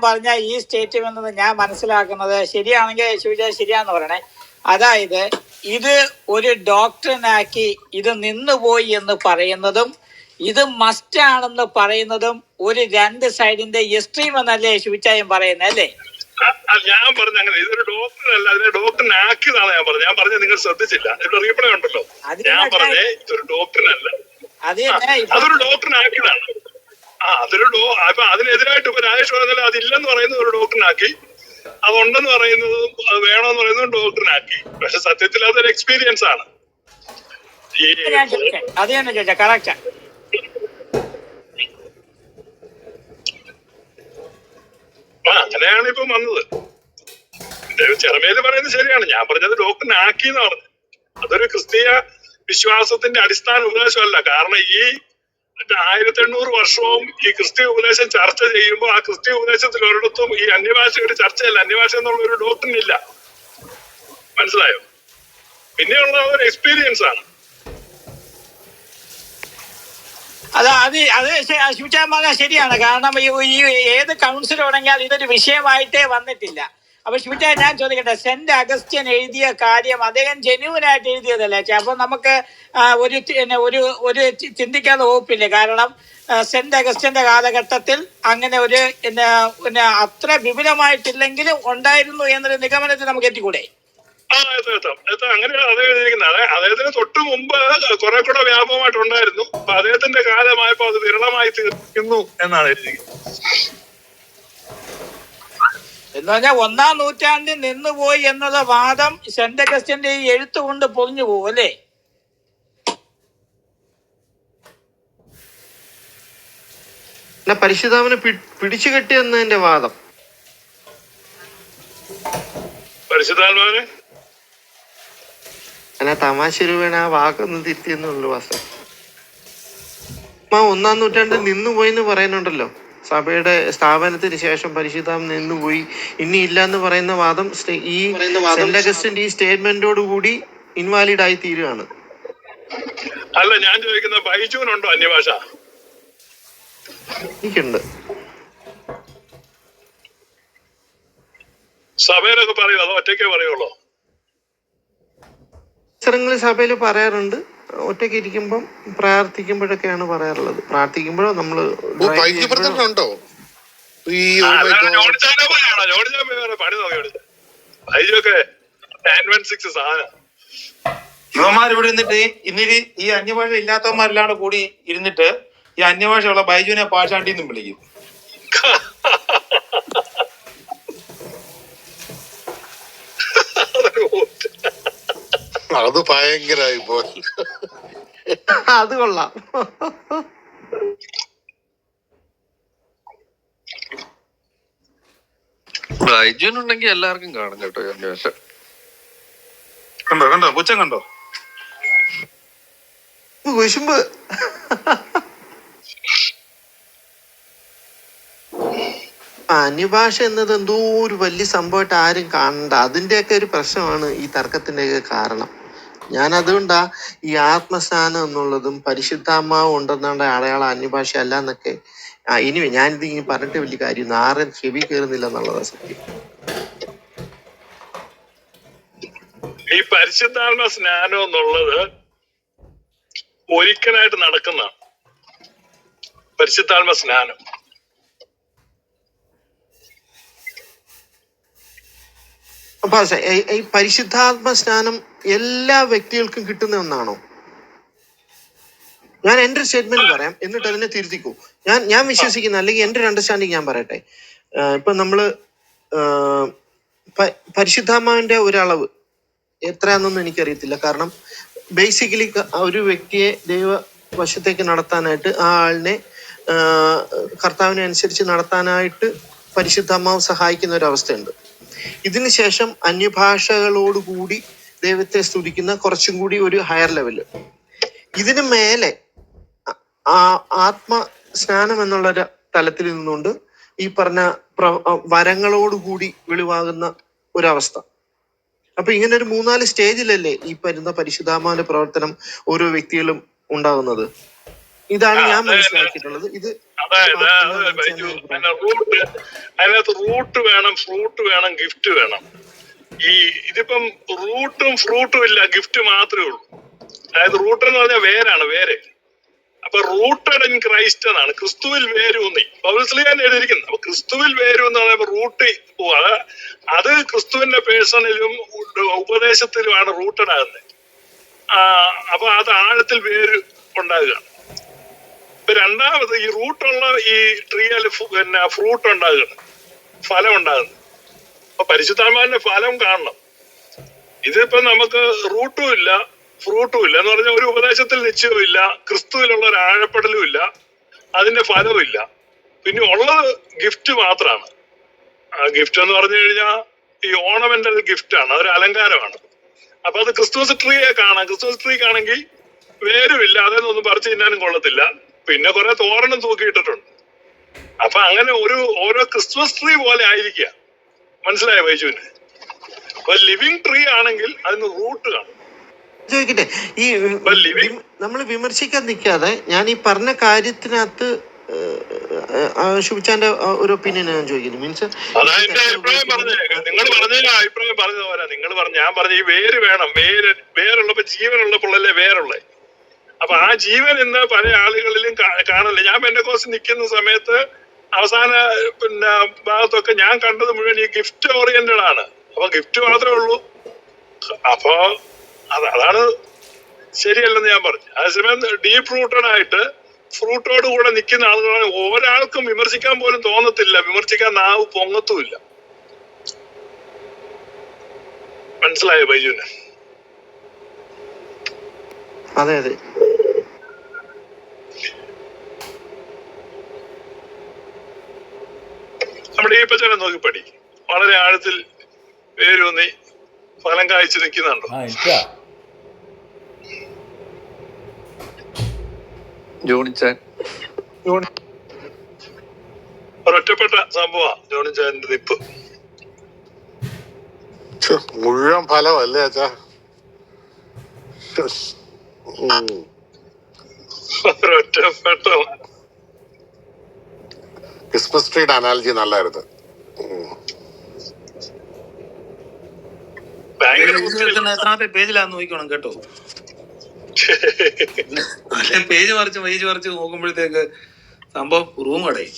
പറഞ്ഞ ഈ സ്റ്റേറ്റ്മെന്റ് ഞാൻ മനസ്സിലാക്കുന്നത് ശരിയാണെങ്കിൽ ശിവച്ചായം ശരിയാന്ന് പറയണേ അതായത് ഇത് ഒരു ഡോക്ടറിനാക്കി ഇത് നിന്നുപോയി എന്ന് പറയുന്നതും ഇത് മസ്റ്റ് ആണെന്ന് പറയുന്നതും ഒരു രണ്ട് സൈഡിന്റെ എക്സ്ട്രീം എന്നല്ലേ ശിവചായം പറയുന്നത് അല്ലേ ഞാൻ പറഞ്ഞ അങ്ങനെ ഇതൊരു ഡോക്ടറല്ല അതിനെ ഡോക്ടറിനെ ആക്കിയതാണ് ഞാൻ പറഞ്ഞത്. ഞാൻ പറഞ്ഞത് നിങ്ങൾ ശ്രദ്ധിച്ചില്ല. ഇവിടെ റീപ്ലേ ഉണ്ടല്ലോ. ഞാൻ പറഞ്ഞേ ഇതൊരു ഡോക്ടറിനല്ല അതൊരു ഡോക്ടറിനെ ആക്കിയതാണ്. ആ അതൊരു ഡോ അപ്പൊ അതിനെതിരായിട്ട് ഇപ്പൊ രാജേഷ് പറഞ്ഞാൽ അതില്ലെന്ന് പറയുന്നത് ഒരു ഡോക്ടറിനാക്കി അതുണ്ടെന്ന് പറയുന്നതും അത് വേണമെന്ന് പറയുന്നതും ഡോക്ടറിനാക്കി പക്ഷെ സത്യത്തിൽ അതൊരു എക്സ്പീരിയൻസ് ആണ്. ഈ ഞാൻ ചോദിച്ചേ അത് തന്നെ ചോദിച്ചാ കറക്റ്റാ ആ അങ്ങനെയാണ് ഇപ്പൊ വന്നത്. ചെറുമേൽ പറയുന്നത് ശരിയാണ്. ഞാൻ പറഞ്ഞത് ലോക്കൻ ആക്കി എന്ന് പറഞ്ഞു അതൊരു ക്രിസ്തീയ വിശ്വാസത്തിന്റെ അടിസ്ഥാന ഉപദേശമല്ല. കാരണം ഈ ആയിരത്തി എണ്ണൂറ് വർഷവും ഈ ക്രിസ്തീയ ഉപദേശം ചർച്ച ചെയ്യുമ്പോൾ ആ ക്രിസ്തീയ ഉപദേശത്തിൽ ഒരിടത്തും ഈ അന്യഭാഷയുടെ ചർച്ചയല്ല. അന്യഭാഷ എന്നുള്ള ഒരു ഡോക്ടറിനില്ല മനസ്സിലായോ? പിന്നെയുള്ള ഒരു എക്സ്പീരിയൻസ് ആണ്. അത് അത് അത് ശിവചാൻ ശരിയാണ്. കാരണം ഈ ഏത് കൗൺസിൽ തുടങ്ങിയാൽ ഇതൊരു വിഷയമായിട്ടേ വന്നിട്ടില്ല. അപ്പൊ ശിവചാൻ ഞാൻ ചോദിക്കട്ടെ സെന്റ് അഗസ്റ്റ്യൻ എഴുതിയ കാര്യം അദ്ദേഹം ജെന്യൂനായിട്ട് എഴുതിയതല്ലേ? അപ്പൊ നമുക്ക് ഒരു ഒരു ഒരു ചിന്തിക്കാതെ ഓപ്പില്ല? കാരണം സെന്റ് അഗസ്റ്റ്യന്റെ കാലഘട്ടത്തിൽ അങ്ങനെ ഒരു പിന്നെ അത്ര വിപുലമായിട്ടില്ലെങ്കിലും ഉണ്ടായിരുന്നു എന്നൊരു നിഗമനത്തിൽ നമുക്ക് എത്തിക്കൂടെ? ആ എത്താം അങ്ങനെ അദ്ദേഹം എഴുതിയിരിക്കുന്നത്. അതെ അദ്ദേഹത്തിന് തൊട്ട് മുമ്പ് കുറെ കൂടെ വ്യാപകമായിട്ടുണ്ടായിരുന്നു അപ്പൊ അദ്ദേഹത്തിന്റെ കാലമായപ്പോ അത് വിരളമായി തീർക്കുന്നു എന്നാണ് എഴുതിയിരിക്കുന്നത്. എന്ന് പറഞ്ഞാൽ ഒന്നാം നൂറ്റാണ്ടിൽ നിന്നുപോയി എന്നുള്ള വാദം സെന്റ് അഗസ്റ്റിന്റെ ഈ എഴുത്ത് കൊണ്ട് പൊളിഞ്ഞു പോകും അല്ലേ? അല്ല പരിശുദ്ധാമനെ പിടിച്ചു കെട്ടി എന്നതിന്റെ വാദം. പരിശുദ്ധാത്മാവിന്? അല്ല തമാശ രൂപേണ ആ വാക്കൊന്ന് തിരുത്തിയെന്നുള്ളൂ വാസ്തവം ആ ഒന്നാം നൂറ്റാണ്ടിൽ നിന്നുപോയി എന്ന് പറയുന്നുണ്ടല്ലോ. സഭയുടെ സ്ഥാപനത്തിന് ശേഷം പരിശുദ്ധം നിന്നുപോയി. ഇനി ഇല്ല എന്ന് പറയുന്ന വാദം ഈ സെന്റ് അഗസ്റ്റിന്റെ ഈ സ്റ്റേറ്റ്മെന്റോട് കൂടി ഇൻവാലിഡ് ആയി തീരുകയാണ് അല്ല ഞാൻ ചോദിക്കുന്ന ബൈജുവിനുണ്ടോ അന്യഭാഷ? എനിക്കുണ്ട്. സഭയിലൊക്കെ പറയൂ അതോ ഒറ്റയ്ക്കേ പറയുള്ളൂ? അവസരങ്ങളിൽ സഭയിൽ പറയാറുണ്ട്. ഒറ്റയ്ക്ക് ഇരിക്കുമ്പം പ്രാർത്ഥിക്കുമ്പോഴൊക്കെയാണ് പറയാറുള്ളത്. പ്രാർത്ഥിക്കുമ്പോഴോ നമ്മൾ ഓ ബൈജു ഈ oh ഇവിടെ ഇരുന്നിട്ട് ഇന്നിരി ഈ അന്യഭാഷ ഇല്ലാത്തവന്മാരെല്ലാം കൂടി ഇരുന്നിട്ട് ഈ അന്യഭാഷയുള്ള ബൈജുവിനെ പാഷാണ്ടി എന്നും വിളിക്കും അത് ഭയങ്കരായി പോയി. അത് കൊള്ളാം. ബൈജുവിനുണ്ടെങ്കിൽ എല്ലാവർക്കും കാണും കേട്ടോ അന്വേഷണം. കണ്ടോ കണ്ടോ? കൊച്ചൻ കണ്ടോ? വിശുമ്പ്. അന്യഭാഷ എന്നത് എന്തോ ഒരു വലിയ സംഭവമായിട്ട് ആരും കാണണ്ട. അതിന്റെയൊക്കെ ഒരു പ്രശ്നമാണ് ഈ തർക്കത്തിന്റെയൊക്കെ കാരണം. ഞാൻ അതുകൊണ്ടാ ഈ ആത്മസ്നാനം എന്നുള്ളതും പരിശുദ്ധാത്മാവ് ഉണ്ടെന്നുള്ള അടയാളം അന്യഭാഷ അല്ല എന്നൊക്കെ. ആ ഇനി ഞാനിത് ഇനി പറഞ്ഞിട്ട് വലിയ കാര്യം ആരും ചെവി കയറുന്നില്ല എന്നുള്ളതാ സത്യം. ഈ പരിശുദ്ധാത്മ സ്നാനം എന്നുള്ളത് ഒരിക്കലായിട്ട് നടക്കുന്നതാണ്. പരിശുദ്ധാത്മ സ്നാനം. അപ്പൊ ഈ പരിശുദ്ധാത്മ സ്നാനം എല്ലാ വ്യക്തികൾക്കും കിട്ടുന്ന ഒന്നാണോ? ഞാൻ എന്റെ സ്റ്റേറ്റ്മെന്റ് പറയാം. എന്നിട്ട് അതിനെ തിരുത്തിക്കൂ. ഞാൻ ഞാൻ വിശ്വസിക്കുന്ന അല്ലെങ്കിൽ എന്റെ ഒരു അണ്ടർസ്റ്റാൻഡിങ് ഞാൻ പറയട്ടെ. ഇപ്പൊ നമ്മൾ പരിശുദ്ധാമാവിന്റെ ഒരളവ് എത്രയാണെന്നൊന്നും എനിക്കറിയത്തില്ല. കാരണം ബേസിക്കലി ഒരു വ്യക്തിയെ ദൈവ വശത്തേക്ക് നടത്താനായിട്ട് ആ ആളിനെ കർത്താവിനെ അനുസരിച്ച് നടത്താനായിട്ട് പരിശുദ്ധാമാവ് സഹായിക്കുന്ന ഒരു അവസ്ഥയുണ്ട് ഇതിനുശേഷം അന്യഭാഷകളോടുകൂടി ദൈവത്തെ സ്തുതിക്കുന്ന കുറച്ചും കൂടി ഒരു ഹയർ ലെവൽ ഇതിന് മേലെ ആ- ആത്മ സ്നാനം എന്നുള്ള ഒരു തലത്തിൽ നിന്നുകൊണ്ട് ഈ പറഞ്ഞ പ്ര- വരങ്ങളോടുകൂടി വെളിവാകുന്ന ഒരവസ്ഥ. അപ്പൊ ഇങ്ങനെ ഒരു മൂന്നാൽ സ്റ്റേജിലല്ലേ ഈ വരുന്ന പരിശുദ്ധാമാന്റെ പ്രവർത്തനം ഓരോ വ്യക്തികളും ഉണ്ടാകുന്നത്. ഇതാണ് ഞാൻ മനസ്സിലാക്കിയിട്ടുള്ളത്. ഇത് അതായത് അത് റൂട്ട് അതിനകത്ത് റൂട്ട് വേണം ഫ്രൂട്ട് വേണം ഗിഫ്റ്റ് വേണം. ഈ ഇതിപ്പം റൂട്ടും ഫ്രൂട്ടും ഇല്ല ഗിഫ്റ്റ് മാത്രമേ ഉള്ളൂ. അതായത് റൂട്ട് എന്ന് പറഞ്ഞാൽ വേരാണ് വേര്. അപ്പൊ റൂട്ടഡ് ഇൻ ക്രൈസ്റ്റ് എന്നാണ്. ക്രിസ്തുവിൽ വേരൂന്നി. പൗൽസ്ലിയാൻ എഴുതിയിരിക്കുന്നത് അപ്പൊ ക്രിസ്തുവിൽ വേരൂന്ന് പറയുമ്പോൾ റൂട്ട് പോവാ. അത് ക്രിസ്തുവിന്റെ പേഴ്സണിലും ഉപദേശത്തിലുമാണ് റൂട്ടഡ് ആകുന്നത്. അപ്പൊ അത് ആഴത്തിൽ വേര് ഉണ്ടാകുകയാണ് ഇപ്പൊ രണ്ടാമത് ഈ റൂട്ടുള്ള ഈ ട്രീയിൽ പിന്നെ ഫ്രൂട്ട് ഉണ്ടാകുന്നത് ഫലം ഉണ്ടാകുന്നത്. അപ്പൊ പരിശുദ്ധാത്മാവിന്റെ ഫലം കാണണം. ഇതിപ്പോ നമുക്ക് റൂട്ടും ഇല്ല ഫ്രൂട്ടും ഇല്ല എന്ന് പറഞ്ഞാൽ ഒരു ഉപദേശത്തിൽ നിശ്ചയവും ഇല്ല ക്രിസ്തുവിലുള്ള ഒരു ആഴപ്പെടലും ഇല്ല അതിന്റെ ഫലവും ഇല്ല. പിന്നെ ഉള്ളത് ഗിഫ്റ്റ് മാത്രമാണ്. ആ ഗിഫ്റ്റ് എന്ന് പറഞ്ഞു കഴിഞ്ഞാൽ ഈ ഓണമെന്റൽ ഗിഫ്റ്റ് ആണ് അതൊരു അലങ്കാരമാണ്. അപ്പൊ അത് ക്രിസ്തുമസ് ട്രീയെ കാണാം. ക്രിസ്തുമസ് ട്രീ ആണെങ്കിൽ വേരുമില്ല അതൊന്നും പറിച്ചു തിന്നാനും കൊള്ളത്തില്ല. പിന്നെ കുറെ തോരണം തൂക്കിയിട്ടിട്ടുണ്ട്. അപ്പൊ അങ്ങനെ ഒരു ഓരോ ക്രിസ്മസ് ട്രീ പോലെ ആയിരിക്കുക. മനസ്സിലായോ വൈജുവിന് അപ്പൊ ലിവിങ് ട്രീ ആണെങ്കിൽ അതിന് റൂട്ട് കാണും. ചോദിക്കട്ടെ ഈ നമ്മൾ വിമർശിക്കാൻ നിൽക്കാതെ ഞാൻ ഈ പറഞ്ഞ കാര്യത്തിനകത്ത് ശുഭിച്ചാന്റെ ഒരു ഒപ്പീനിയൻ ഞാൻ ചോദിക്കുന്നു. മീൻസ് അഭിപ്രായം പറഞ്ഞേക്കാം നിങ്ങൾ പറഞ്ഞ അഭിപ്രായം പറഞ്ഞത് പോരാ നിങ്ങൾ പറഞ്ഞു ഞാൻ പറഞ്ഞ ഈ വേര് വേണം. വേര് വേരുള്ളപ്പോ ജീവനുള്ളപ്പോഴല്ലേ വേറുള്ളേ അപ്പൊ ആ ജീവൻ ഇന്ന് പല ആളുകളിലും കാണല്ലേ? ഞാൻ എന്റെ കോസ് നിൽക്കുന്ന സമയത്ത് അവസാന പിന്നെ ഭാഗത്തൊക്കെ ഞാൻ കണ്ടത് മുഴുവൻ ഈ ഗിഫ്റ്റ് ഓറിയന്റഡ് ആണ്. അപ്പൊ ഗിഫ്റ്റ് മാത്രമേ ഉള്ളൂ. അപ്പൊ അത് അതാണ് ശരിയല്ലെന്ന് ഞാൻ പറഞ്ഞു. അതേസമയം ഡീപ് റൂട്ടഡ് ആയിട്ട് ഫ്രൂട്ടോട് കൂടെ നിൽക്കുന്ന ആളുകളാണ് ഒരാൾക്കും വിമർശിക്കാൻ പോലും തോന്നത്തില്ല. വിമർശിക്കാൻ നാവ് പൊങ്ങത്തുമില്ല. മനസ്സിലായോ ബൈജുവിന്? അതെ അതെ. നമ്മുടെ ഈ പച്ചനെ നോക്കി പഠി വളരെ ആഴത്തിൽ വേരൂന്നി ഫലം കായ്ച്ചു നിൽക്കുന്നുണ്ടോ? ഒറ്റപ്പെട്ട ഇഷ്ടാ ജോണിച്ചാൻ ഒരൊറ്റപ്പെട്ട സംഭവമാണ് ജോണി ചായന്റെ നിപ്പ്. മുഴുവൻ ഫലമല്ലേ അച്ഛാ. ഒറ്റപ്പെട്ട ഒരൊറ്റപ്പെട്ട ക്രിസ്മസ് ട്രീയുടെ അനാലജി നല്ലായിരുന്നു. എത്രാമത്തെ പേജിലാന്ന് നോക്കണം കേട്ടോ. പേജ് മറിച്ച് പേജ് മറിച്ച് നോക്കുമ്പോഴത്തേക്ക് സംഭവം റൂം അടയും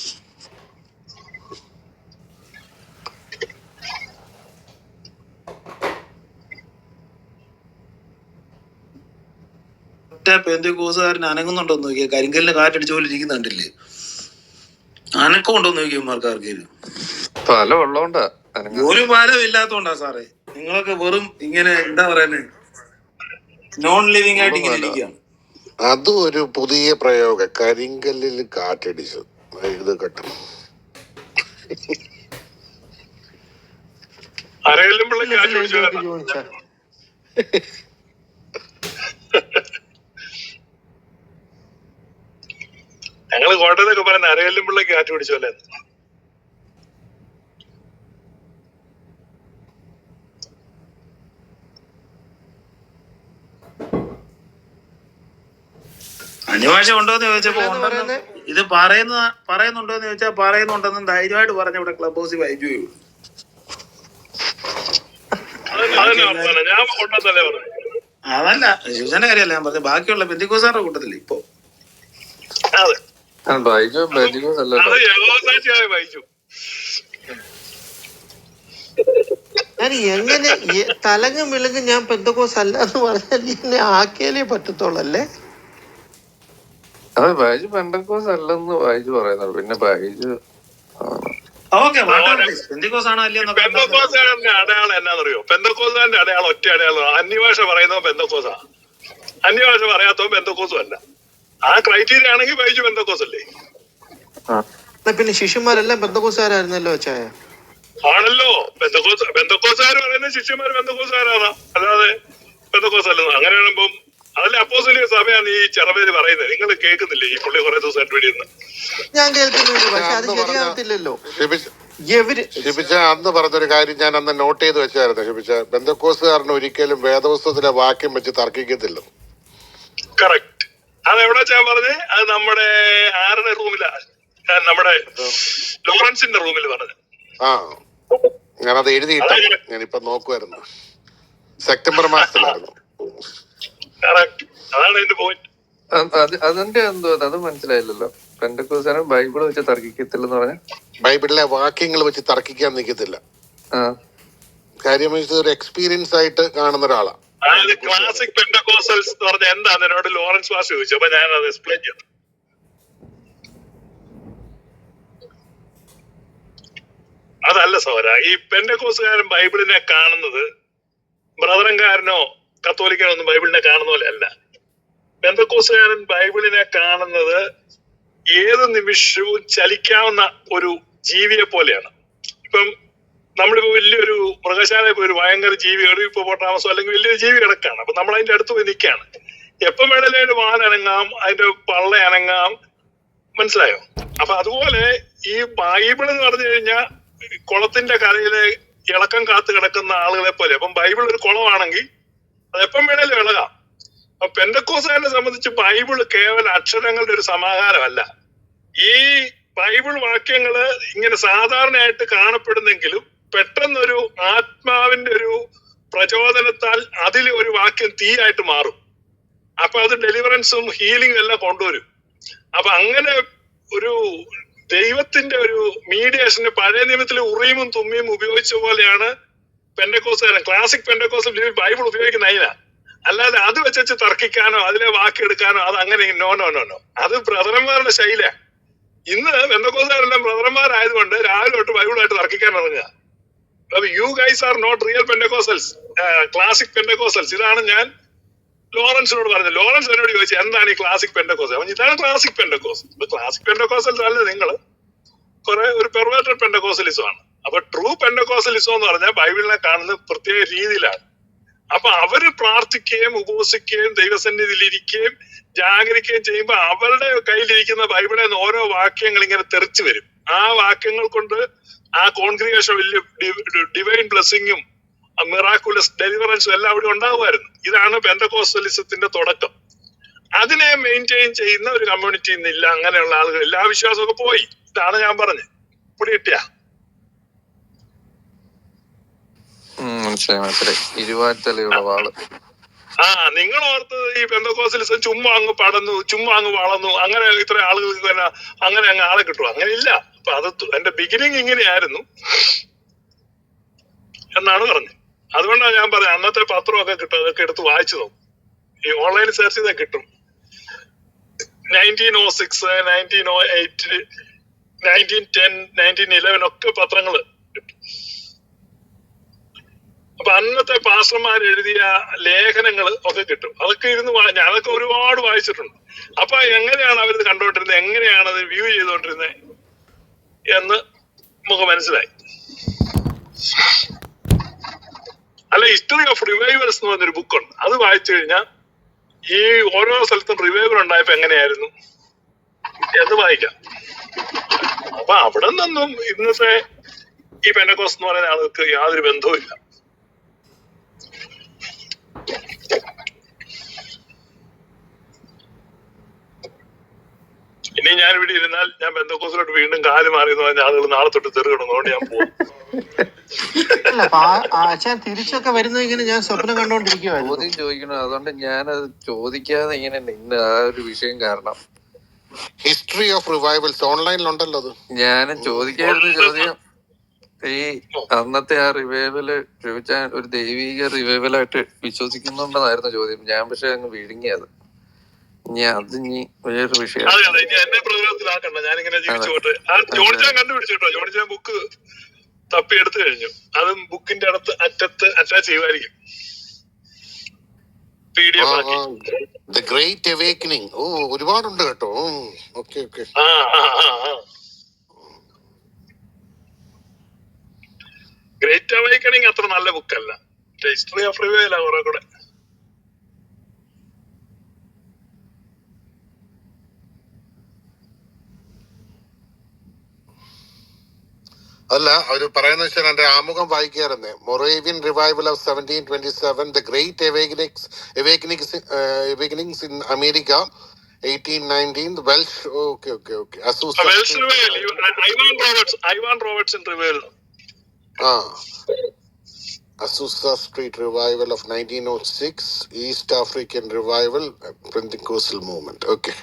പെന്തോസുകാരൻ അനങ്ങുന്നുണ്ടോ എന്ന് നോക്കിയാൽ കരിങ്കലിന് കാറ്റടിച്ച പോലെ ഇരിക്കുന്ന കണ്ടില്ലേ അനക്കം ഉണ്ടോ നോക്കിയമാർക്ക് ആർക്കെങ്കിലും ഫലം ഉള്ളോണ്ടാ. അനങ്ങ ഒരു ഫലം ഇല്ലാത്തോണ്ടാ സാറേ. നിങ്ങളൊക്കെ വെറും ഇങ്ങനെ എന്താ പറയുന്നത് നോൺ ലിവിങ് ആയിട്ട് ഇങ്ങനെ ഇരിക്കുകയാണ്. അതും ഒരു പുതിയ പ്രയോഗം. കരിങ്കല്ലിൽ കാറ്റടിച്ചു. ഇത് കെട്ടും ആരെങ്കിലും പിള്ളേ കാറ്റ് പിടിച്ചു ഞങ്ങൾ കോട്ടയത്തൊക്കെ പറയുന്ന അരകല്ലും പിള്ളേ കാറ്റ് പിടിച്ചു അല്ലേ അനിവാഴ്ച ഉണ്ടോന്ന് ചോദിച്ചപ്പോ ഇത് പറയുന്ന പറയുന്നുണ്ടോന്ന് ചോദിച്ചാൽ പറയുന്നുണ്ടെന്നും ധൈര്യമായിട്ട് പറഞ്ഞ ഇവിടെ ക്ലബ് ഹൗസിൽ പറഞ്ഞു അതല്ല ശിവസേന കാര്യമല്ല ഞാൻ പറഞ്ഞത് ബാക്കിയുള്ള ബന്ധുക്കോസാരുടെ കൂട്ടത്തിൽ ഇപ്പൊ. അതെ. ബൈജു ബൈജു. ഞാൻ എങ്ങനെ തലങ്ങും വിലങ്ങും ഞാൻ പെന്തക്കോസ് അല്ല എന്ന് പറഞ്ഞാൽ എന്നെ ആക്കിയാലേ പറ്റത്തുള്ളല്ലേ? അത് ബൈജു പെന്തക്കോസ് അല്ലെന്ന് ബൈജു പറയുന്നത് പിന്നെ ബൈജു അടയാളം എന്നാന്നറിയോ? അടയാളം ഒറ്റ അടയാളം. അന്യഭാഷ പറയുന്നവൻ പെന്തക്കോസാ. അന്യഭാഷ പറയാത്തവൻ പെന്തക്കോസും അല്ല. ആ ക്രൈറ്റീരിയ ആണെങ്കിൽ ബൈജു ബന്ധക്കോസ് അല്ലേ പിന്നെ ശിഷ്യന്മാരെല്ലാം ബന്ധക്കോസുകാരായിരുന്നല്ലോ ചായ ആണല്ലോ. ബന്ധക്കോസ് ബന്ധക്കോസുകാർ പറയുന്ന ശിഷ്യന്മാർ ബന്ധക്കോസുകാരാണ് അല്ലാതെ ബന്ധക്കോസ് അല്ലെന്ന് അങ്ങനെ ആകുമ്പം അതല്ലേ അപ്പോസിലെ സമയമാണ് ഈ ചെറവേര് പറയുന്നത്. നിങ്ങൾ കേൾക്കുന്നില്ലേ? ഈ പുള്ളി കുറെ ദിവസമായിട്ട് വേണ്ടിയിരുന്ന് ഞാൻ കേൾക്കുന്നുണ്ട് പക്ഷെ അത് ഷിബിച്ച അന്ന് പറഞ്ഞൊരു കാര്യം ഞാൻ അന്ന് നോട്ട് ചെയ്ത് വെച്ചായിരുന്നു. ഷിബിച്ച ബന്ധക്കോസുകാരന് ഒരിക്കലും വേദപുസ്തകത്തിലെ വാക്യം വെച്ച് തർക്കിക്കത്തില്ല. കറക്റ്റ് അത് എവിടെ ഞാൻ പറഞ്ഞത് അത് നമ്മുടെ ആരുടെ റൂമിലാ? നമ്മുടെ ലോറൻസിന്റെ റൂമിൽ പറഞ്ഞു. ആ ഞാൻ ഞാനത് എഴുതിയിട്ടാണ് ഞാനിപ്പോ നോക്കുമായിരുന്നു സെപ്റ്റംബർ മാസത്തിലായിരുന്നു. അതെന്റെ അതാണ് എന്റെ പോയിന്റ് അത് അത് അതിന്റെ എന്തോ അത് മനസ്സിലായില്ലല്ലോ. പെണ്ടക്കോസാണ് ബൈബിൾ വെച്ച് തർക്കിക്കത്തില്ലെന്ന് പറഞ്ഞ. ബൈബിളിലെ വാക്യങ്ങൾ വെച്ച് തർക്കിക്കാൻ നിൽക്കത്തില്ല ആ. കാര്യം ഒരു എക്സ്പീരിയൻസ് ആയിട്ട് കാണുന്ന ഒരാളാ. അതായത് ക്ലാസിക് പെൻഡക്കോസൽസ് എന്ന് പറഞ്ഞ എന്താന്ന് എന്നോട് ലോറൻസ് വാസ് ചോദിച്ചു. അപ്പൊ ഞാൻ അത് എക്സ്പ്ലെയിൻ ചെയ്തു. അതല്ല സോര ഈ പെൻഡക്കോസുകാരൻ ബൈബിളിനെ കാണുന്നത് ബ്രദറൻകാരനോ കത്തോലിക്കനോ ഒന്നും ബൈബിളിനെ കാണുന്ന പോലെ അല്ല. പെന്തക്കോസുകാരൻ ബൈബിളിനെ കാണുന്നത് ഏത് നിമിഷവും ചലിക്കാവുന്ന ഒരു ജീവിയെ പോലെയാണ് ഇപ്പം നമ്മളിപ്പോ വലിയൊരു മൃഗശാലയിൽ പോയി ഒരു ഭയങ്കര ജീവി ഇപ്പൊ അല്ലെങ്കിൽ വലിയൊരു ജീവി കിടക്കാണ്. അപ്പൊ നമ്മൾ അതിന്റെ അടുത്ത് പോയി നിൽക്കുകയാണ് എപ്പം വേണേലും അതിന്റെ വാലനങ്ങാം അതിന്റെ പള്ള അനങ്ങാം. മനസ്സിലായോ? അപ്പൊ അതുപോലെ ഈ ബൈബിൾ എന്ന് പറഞ്ഞു കഴിഞ്ഞാൽ കുളത്തിന്റെ കരയിലെ ഇളക്കം കാത്തു കിടക്കുന്ന ആളുകളെ പോലെ. അപ്പം ബൈബിൾ ഒരു കുളമാണെങ്കിൽ അത് എപ്പം വേണേലും ഇളകാം. അപ്പൊ പെന്തക്കോസുകാരനെ സംബന്ധിച്ച് ബൈബിൾ കേവല അക്ഷരങ്ങളുടെ ഒരു സമാഹാരമല്ല. ഈ ബൈബിൾ വാക്യങ്ങൾ ഇങ്ങനെ സാധാരണയായിട്ട് കാണപ്പെടുന്നെങ്കിലും പെട്ടെന്നൊരു ആത്മാവിന്റെ ഒരു പ്രചോദനത്താൽ അതിൽ ഒരു വാക്യം തീയായിട്ട് മാറും. അപ്പൊ അത് ഡെലിവറൻസും ഹീലിംഗും എല്ലാം കൊണ്ടുവരും. അപ്പൊ അങ്ങനെ ഒരു ദൈവത്തിന്റെ ഒരു മീഡിയേഷന് പഴയ നിയമത്തിൽ ഉറിയും തുമ്മിയും ഉപയോഗിച്ച പോലെയാണ് പെൻഡക്കോസുകാരൻ ക്ലാസിക് പെൻഡക്കോസ് ബൈബിൾ ഉപയോഗിക്കുന്ന അതിനാ. അല്ലാതെ അത് വെച്ച് തർക്കിക്കാനോ അതിലെ വാക്കെടുക്കാനോ അത് അങ്ങനെ നോ നോ നോ നോ. അത് ബ്രദറന്മാരുടെ ശൈലിയാണ് ഇന്ന് പെന്തക്കോസുകാരെല്ലാം ബ്രദറന്മാരായതുകൊണ്ട് രാവിലെ തൊട്ട് ബൈബിളായിട്ട് തർക്കിക്കാൻ ഇറങ്ങുക. അപ്പൊ you guys are not real Pentecostals classic Pentecostals ഇതാണ് ഞാൻ ലോറൻസിനോട് പറഞ്ഞത്. ലോറൻസ് എന്നോട് ചോദിച്ചു എന്താണ് ഈ ക്ലാസിക് പെൻഡക്കോസ് അവൻ ഇതാണ് ക്ലാസിക് പെൻഡക്കോസ് അപ്പൊ ക്ലാസിക് പെൻഡക്കോസൽസ് അല്ല നിങ്ങൾ. കുറെ ഒരു പെർവേറ്റഡ് പെൻഡക്കോസലിസം ആണ്. അപ്പൊ ട്രൂ പെൻഡക്കോസലിസം എന്ന് പറഞ്ഞാൽ ബൈബിളിനെ കാണുന്ന പ്രത്യേക രീതിയിലാണ്. അപ്പൊ അവർ പ്രാർത്ഥിക്കുകയും ഉപവസിക്കുകയും ദൈവസന്നിധിയിൽ ഇരിക്കുകയും ജാഗരിക്കുകയും ചെയ്യുമ്പോൾ അവരുടെ കയ്യിലിരിക്കുന്ന ബൈബിളിൽ നിന്ന് ഓരോ വാക്യങ്ങൾ ഇങ്ങനെ തെറിച്ചു വരും. ആ വാക്യങ്ങൾ കൊണ്ട് ആ കോൺഗ്രിഗേഷൻ വലിയ ഡിവൈൻ ബ്ലെസ്സിങ്ങും മിറാക്കുലസ് ഡെലിവറൻസും എല്ലാം അവിടെ ഉണ്ടാകുമായിരുന്നു ഇതാണ് ബെന്തകോസ്റ്റലിസത്തിന്റെ തുടക്കം. അതിനെ മെയിന്റെയിൻ ചെയ്യുന്ന ഒരു കമ്മ്യൂണിറ്റി ഇന്നില്ല അങ്ങനെയുള്ള ആളുകൾ എല്ലാ വിശ്വാസമൊക്കെ പോയി. ഇതാണ് ഞാൻ പറഞ്ഞത്. പിടി കിട്ടിയ മനസ്സിലായി മനസ്സിലായി. ഇരുവാറ്റലയുള്ള വാൾ. ആ നിങ്ങൾ ഓർത്ത് ഈ ബെന്തകോസ്റ്റലിസം ചുമ്മാ അങ്ങ് പടന്നു ചുമ്മാ അങ്ങ് വളർന്നു അങ്ങനെ ഇത്ര ആളുകൾക്ക് തന്നെ അങ്ങനെ അങ്ങ് ആളെ കിട്ടും അങ്ങനെ ഇല്ല. അപ്പൊ അത് എന്റെ ബിഗിനിങ് ഇങ്ങനെയായിരുന്നു എന്നാണ് പറഞ്ഞത്. അതുകൊണ്ടാണ് ഞാൻ പറഞ്ഞത് അന്നത്തെ പത്രമൊക്കെ കിട്ടും അതൊക്കെ എടുത്ത് വായിച്ചു നോക്കും. ഈ ഓൺലൈൻ സെർച്ച് ചെയ്താൽ കിട്ടും. Nineteen O six nineteen O eight nineteen ten nineteen eleven ഒക്കെ പത്രങ്ങൾ കിട്ടും. അപ്പൊ അന്നത്തെ പാസ്റ്റർമാർ എഴുതിയ ലേഖനങ്ങൾ ഒക്കെ കിട്ടും. അതൊക്കെ ഇരുന്ന് ഞാൻ അതൊക്കെ ഒരുപാട് വായിച്ചിട്ടുണ്ട്. അപ്പൊ എങ്ങനെയാണ് അവരിത് കണ്ടോണ്ടിരുന്നത് എങ്ങനെയാണ് അത് വ്യൂ ചെയ്തോണ്ടിരുന്നത് എന്ന് നമുക്ക് മനസ്സിലായി. അല്ല ഹിസ്റ്ററി ഓഫ് റിവൈവൽസ് എന്ന് പറഞ്ഞൊരു ബുക്കുണ്ട് അത് വായിച്ചു കഴിഞ്ഞാൽ ഈ ഓരോ സ്ഥലത്തും റിവൈവൽ ഉണ്ടായപ്പോ എങ്ങനെയായിരുന്നു? എന്ന് വായിക്കാം. അപ്പൊ അവിടെ നിന്നും ഇന്നത്തെ ഈ പെനക്കോസ് എന്ന് പറയുന്ന ആൾക്ക് യാതൊരു ബന്ധവും ഇനി ഞാൻ ഇവിടെ ഇരുന്നാൽ ഞാൻ ബന്ധക്കോസിലോട്ട് വീണ്ടും കാൽ മാറി എന്ന് പറഞ്ഞ ആളുകൾ നാളെ തൊട്ട് തെറുകണം അതുകൊണ്ട് ഞാൻ പോകും അല്ല അപ്പൊ ആ- ആ തിരിച്ചൊക്കെ വരുന്നത് ഇങ്ങനെ ഞാൻ സ്വപ്നം കണ്ടോണ്ടിരിക്കുവായിരുന്നു. ചോദ്യം ചോദിക്കണം. അതുകൊണ്ട് ഞാനത് ചോദിക്കാതെ ഇങ്ങനെ നിന്ന് ആ ഒരു വിഷയം കാരണം. ഹിസ്റ്ററി ഓഫ് റിവൈവൽസ് ഓൺലൈനിലുണ്ടല്ലോ അത്. ഞാൻ ചോദിക്കായിരുന്നു ചോദ്യം ഈ അന്നത്തെ ആ റിവൈവൽ ചോദിച്ചാൽ ഒരു ദൈവിക റിവൈവലായിട്ട് വിശ്വസിക്കുന്നുണ്ടെന്നായിരുന്നു ചോദ്യം. ഞാൻ പക്ഷെ അങ്ങ് വിഴുങ്ങിയത്. ഇനി അത് ഇനി വേറൊരു വിഷയം. അതെ അതെ ഇനി എന്നെ പ്രതിരോധത്തിലാക്കണ്ട. ഞാനിങ്ങനെ ജീവിച്ചു പോട്ടെ. ആ ജോണിച്ചാൻ കണ്ടുപിടിച്ചിട്ടോ? ജോണിച്ചാൻ ബുക്ക് തപ്പി എടുത്തു കഴിഞ്ഞു. അതും ബുക്കിന്റെ അടുത്ത് അറ്റത്ത് അറ്റാച്ച് ചെയ്യുമായിരിക്കും. പി ഡി എഫ് ആക്കി. ദ ഗ്രേറ്റ് അവേക്കനിങ് ഓ ഒരുപാടുണ്ട് കേട്ടോ. Okay okay. ആ ആ ആ ആ. ഗ്രേറ്റ് അവൈക്കണിങ് അത്ര നല്ല ബുക്കല്ല ഹിസ്റ്ററി ഓഫ് റിവേല കുറെ കൂടെ. അല്ല അവർ പറയുന്ന വെച്ചാൽ എന്റെ ആമുഖം വായിക്കാറുണ്ട് Moravian revival of seventeen twenty seven the great awakenings awakenings awakenings in America eighteen nineteen Welsh okay okay ആ. Of nineteen O six East African revival Pentecostal movement okay